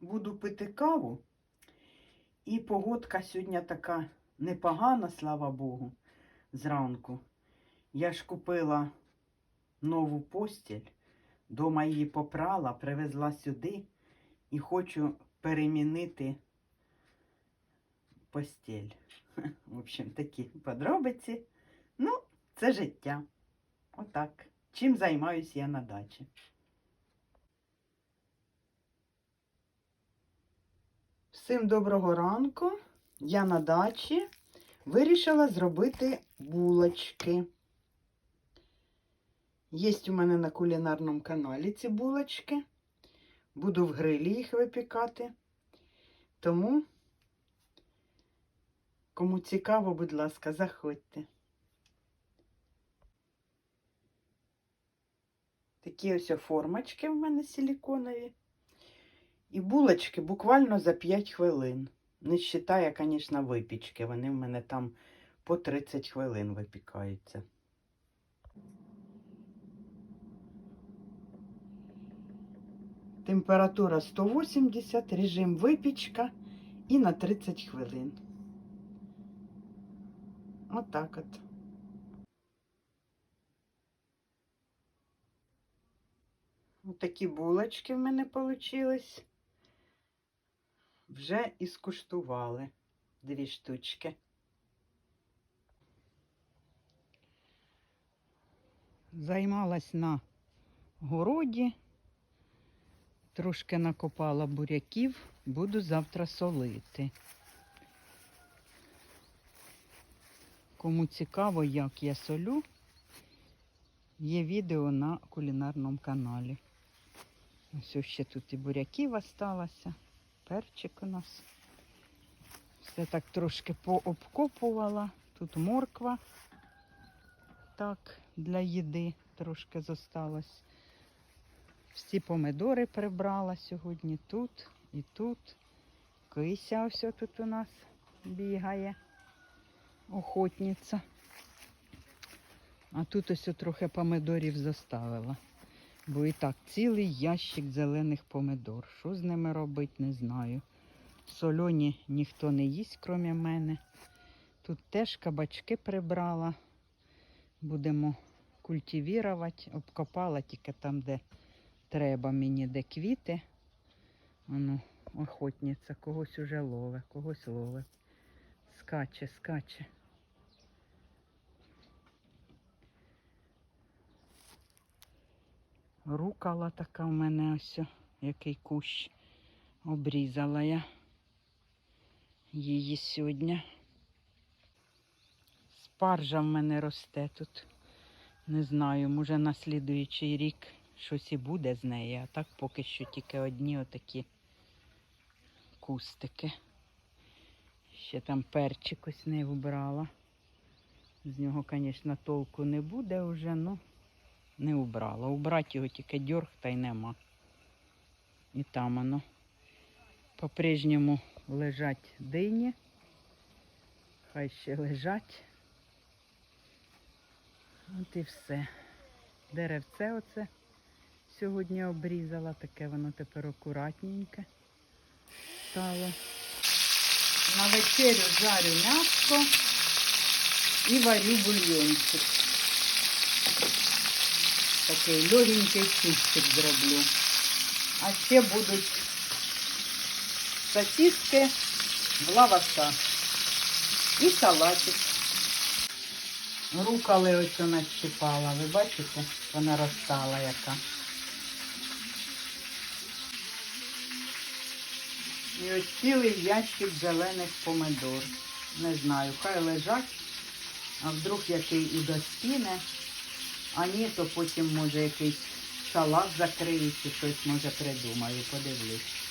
Буду пити каву. І погодка сьогодні така непогана, слава Богу, зранку. Я ж купила нову постіль, дома її попрала, привезла сюди і хочу перемінити постіль. В общем, такі подробиці. Ну, це життя. Отак. Чим займаюсь я на дачі. Всім доброго ранку. Я на дачі вирішила зробити булочки. Є у мене на кулінарному каналі ці булочки. Буду в грилі їх випікати. Тому, кому цікаво, будь ласка, заходьте. Такі ось формочки в мене силіконові. І булочки буквально за 5 хвилин. Не вважає, звісно, випічки. Вони в мене там по 30 хвилин випікаються. Температура 180, режим випічка і на 30 хвилин. Отак от. Отакі булочки в мене получились. Вже і скуштували дві штучки. Займалась на городі, трошки накопала буряків, буду завтра солити. Кому цікаво, як я солю, є відео на кулінарному каналі. Ось ще тут і буряків осталося, перчик у нас. Все так трошки пообкопувала. Тут морква. Так, для їди трошки зосталось. Всі помидори прибрала сьогодні тут і тут. Кися ось тут у нас бігає, охотниця. А тут ось трохи помидорів заставила. Бо і так цілий ящик зелених помидор. Що з ними робити, не знаю. Сольоні ніхто не їсть, крім мене. Тут теж кабачки прибрала. Будемо культивірувати. Обкопала тільки там, де треба мені, де квіти. Воно охотниця, когось уже лове, когось лове. Скаче, скаче. Рукала така в мене ось, який кущ. Обрізала я її сьогодні. Спаржа в мене росте тут. Не знаю, може на слідуючий рік щось і буде з неї, а так поки що тільки одні отакі кустики. Ще там перчик ось не вбрала. З нього, звісно, толку не буде вже, ну не убрала. Убрати його тільки дьорг та й нема. І там воно. По-прежньому лежать дині. Хай ще лежать. От і все. Деревце оце сьогодні обрізала, таке воно тепер акуратненьке стало. На вечерю жарю м'ясо і варю бульйончик. Такий легенький супчик зроблю. А ще будуть сосиски в лаваша і салатик. Рукали ось вона щипала, ви бачите, вона розстала яка. І ось цілий ящик зелених помидор. Не знаю, хай лежать, а вдруг який і достіне, а ні, то потім може якийсь салат закрию чи щось може придумаю, подивлюсь.